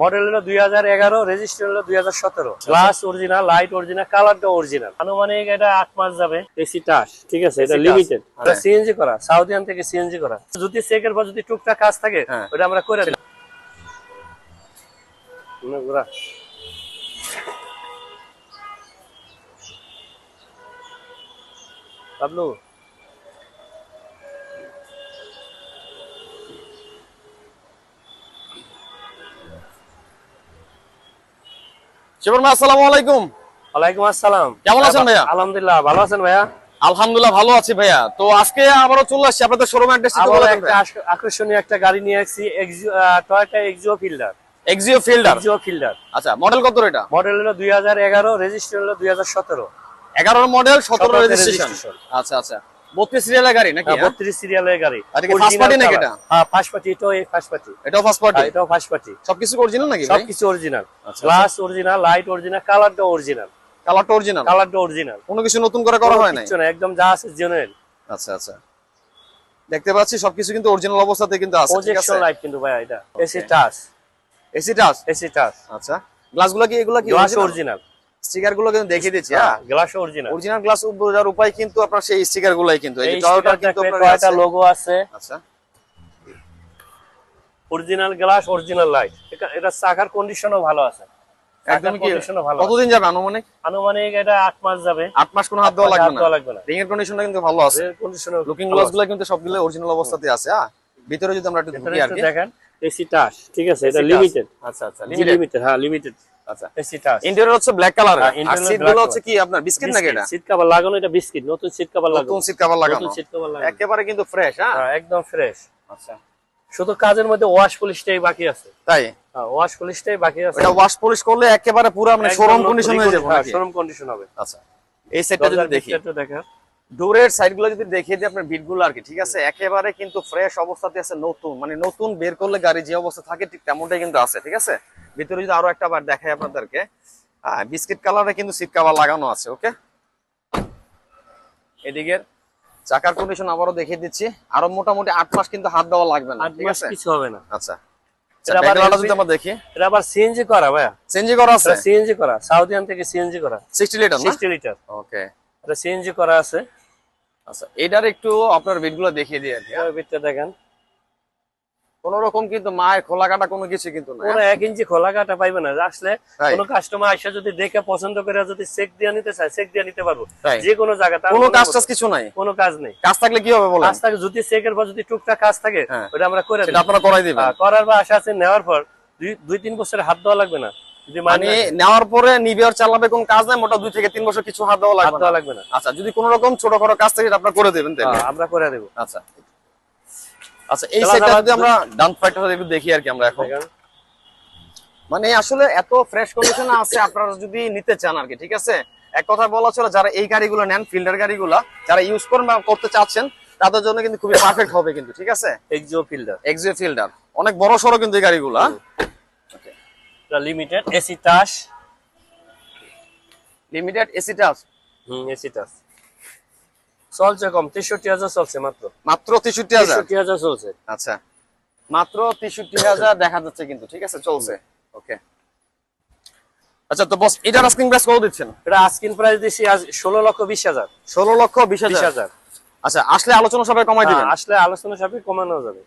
Model হলো দুই হাজার এগারো রেজিস্টার হলো দুই হাজার সতেরো। গ্লাস অরিজিনাল লাইট অরিজিনাল কালারটা অরিজিনাল আনুমানিক এটা আট মাস যাবে। এসি টাস ঠিক আছে? এটা লিমিটেড হ্যাঁ। সিএনজি করা সাউদিয়ান থেকে সিএনজি করা। যদি চেকের পর যদি টুকটাক কাজ থাকে হ্যাঁ। ওটা আমরা করে না, ঘোরা। বাবলু শিবন ভাই আসসালামু আলাইকুম। ওয়ালাইকুম আসসালাম। কেমন আছেন ভাইয়া? আলহামদুলিল্লাহ ভালো আছেন ভাইয়া? আলহামদুলিল্লাহ ভালো আছি ভাইয়া। তো আজকে আবারও চলে আসছি আপনাদের শোরুমে একটা আবার একটা আকর্ষণীয় একটা গাড়ি নিয়ে আসছি Toyota Axio Fielder Axio Fielder Axio Fielder আচ্ছা মডেল কত এটা? মডেল হলো দুই হাজার এগারো রেজিস্টার হলো দুই হাজার সতেরো। এগারোর মডেল সতেরো 17 রেজিস্ট্রেশন আচ্ছা আচ্ছা। বত্রিশ সিরিয়ালের গাড়ি নাকি হ্যাঁ? বত্রিশ সিরিয়ালের গাড়ি। আর কি party নাকি এটা? হ্যাঁ ফার্স্ট পার্টি এটাও ফার্স্ট পার্টি এটাও ফার্স্ট পার্টি এটাও ফার্স্ট পার্টি সবকিছু অরিজিনাল নাকি সবকিছু original. Glass original light original কালারটা অরিজিনাল কালারটা অরিজিনাল কালারটা অরিজিনাল কোনো কিছু নতুন করে করা হয় নাই? কিচ্ছু না একদম যা আছে জেনুইন আচ্ছা আচ্ছা। দেখতে পাচ্ছি সবকিছু কিন্তু অরিজিনাল অবস্থাতে কিন্তু আছে ঠিক আছে? লাইট কিন্তু ভাই এটা। AC touch AC touch AC touch আচ্ছা। গ্লাসগুলো কি এগুলো কি গ্লাস অরিজিনাল স্টিকারগুলো কিন্তু দেখিয়ে দিচ্ছি হ্যাঁ। গ্লাস অরিজিনাল অরিজিনাল গ্লাস বোঝার উপায় কিন্তু আপনার সেই স্টিকার গুলাই কিন্তু এই টয়োটা কিন্তু টয়োটা লোগো আছে। আচ্ছা। অরিজিনাল গ্লাস অরিজিনাল লাইট এটা চাকার কন্ডিশনও ভালো আছে। একদম কি? ভালো কতদিন যাবে আনুমানিক? আনুমানিক এটা মাস যাবে। মাস কোনো হাত দেওয়া লাগবে হাত না। লাগবে না। রিং এর কন্ডিশনটা কিন্তু ভালো আছে। লুকিং কিন্তু সবগুলো অরিজিনাল অবস্থাতে আছে হ্যাঁ। ভিতরে যদি আমরা একটু ঢুকি আর কি। দেখেন। এসি টাচ ঠিক আছে? এটা লিমিটেড আচ্ছা আচ্ছা লিমিটেড লিমিটেড হ্যাঁ লিমিটেড আচ্ছা। AC touch. ইন্টেরিয়র হচ্ছে ব্ল্যাক কালার হ্যাঁ, আর সিটগুলো হচ্ছে কি আপনার? বিস্কিট নাকি এটা? সিট কভার লাগানো এটা বিস্কিট নতুন সিট কভার লাগানো। নতুন সিট কভার লাগানো। নতুন সিট কভার লাগানো। একেবারে কিন্তু ফ্রেশ হ্যাঁ? হ্যাঁ একদম ফ্রেশ আচ্ছা। শুধু কাজের মধ্যে ওয়াশ পলিশটাই বাকি আছে। তাই? হ্যাঁ ওয়াশ পলিশটাই বাকি আছে। এটা ওয়াশ পলিশ করলে একেবারে পুরো মানে শোরুম কন্ডিশন হয়ে যাবে? শোরুম কন্ডিশন হবে। আচ্ছা। এই সেটটা যদি দেখি। একটু দেখেন। ডোরের সাইডগুলো যদি দেখিয়ে দিই আপনার বিটগুলো আর কি ঠিক আছে? একেবারে কিন্তু ফ্রেশ অবস্থাতে আছে নতুন মানে নতুন বের করলে গাড়ি যে অবস্থা থাকে ঠিক তেমনটাই কিন্তু আছে ঠিক আছে? ভিতরে যদি আরও একটা বার দেখাই আপনাদেরকে বিস্কিট কালারে কিন্তু সিট কাভার লাগানো আছে ওকে এদিকের চাকার কন্ডিশন আবারও দেখিয়ে দিচ্ছি। আরও মোটামুটি আট মাস কিন্তু হাত দেওয়া লাগবে না ঠিক আছে? কিছু হবে না। আচ্ছা। এটা আবার ব্যাকলাইটটা যদি আমরা দেখি। এটা আবার সিএনজি করা ভাইয়া। চেঞ্জ করা আছে? সিএনজি করা সাউদিয়ান থেকে সিএনজি করা। Sixty litre sixty litre okay এটা সিএনজি করা আছে। আচ্ছা এটার একটু আপনার বিটগুলো দেখিয়ে দিয়ে হ্যাঁ? এর ভিতরে দেখেন। কোন রকম কিন্তু মায়ের খোলা কাটা কোনো কিছু কিন্তু না পুরো এক ইঞ্চি খোলা কাটা পাইবে না। আসলে কোনো কাস্টমার আসে যদি দেখে পছন্দ করে যদি চেক দিয়ে নিতে চায় চেক দিয়ে নিতে পারব? যে কোনো জায়গা কোনো কোনো কাজ টাজ কিছু নাই? কোনো কাজ নেই। কাজ থাকলে কি হবে বলেন? কাজ থাকে যদি চেকের পর যদি টুকটাক কাজ থাকে হ্যাঁ। ওটা আমরা করে সেটা আপনারা করাই দিবেন। হ্যাঁ, করার বা আশা আছে নেওয়ার পর দুই তিন বছর হাত দেওয়া লাগবে না। মানে নেওয়ার পরে চালাবে কোন কাজ নাই মোটা দুই থেকে তিন বছর কিছু হাত দেওয়া লাগবে দেওয়া লাগবে না। আচ্ছা যদি কোনো রকম ছোটখাটো কাজ থাকে আপনারা করে দেবেন হ্যাঁ, আমরা করে দেবো। আচ্ছা। আচ্ছা এই যদি আমরা ডান একটু দেখি আর কি আমরা এখন। মানে আসলে এত ফ্রেশ কন্ডিশনে আছে আপনারা যদি নিতে চান আর কি ঠিক আছে? এক কথা বলা ছিল যারা এই গাড়িগুলো নেন ফিল্ডার গাড়িগুলো যারা ইউজ করেন বা করতে চাচ্ছেন তাদের জন্য কিন্তু খুবই পারফেক্ট হবে কিন্তু ঠিক আছে? এক্সিও ফিল্ডার এক্সিও ফিল্ডার অনেক বড় সড়ো কিন্তু এই গাড়িগুলো এটা limited AC touch limited AC touch হুম এসি টাচ চলছে কম তেষট্টি হাজার চলছে মাত্র। মাত্র তেষট্টি হাজার? তেষট্টি হাজার চলছে। আচ্ছা। মাত্র তেষট্টি হাজার দেখা যাচ্ছে কিন্তু ঠিক আছে? চলছে। ওকে। আচ্ছা তো বস এটার আস্কিং প্রাইস কত দিচ্ছেন? এটা আজকিন প্রাইস দিছি আজ ষোলো লক্ষ বিশ হাজার। ষোলো লক্ষ বিশ বিশ হাজার? হাজার। আচ্ছা আসলে আলোচনা সবাই কমাই দিবেন? হ্যাঁ, আসলে আলোচনা সাপেক্ষে কমানো যাবে।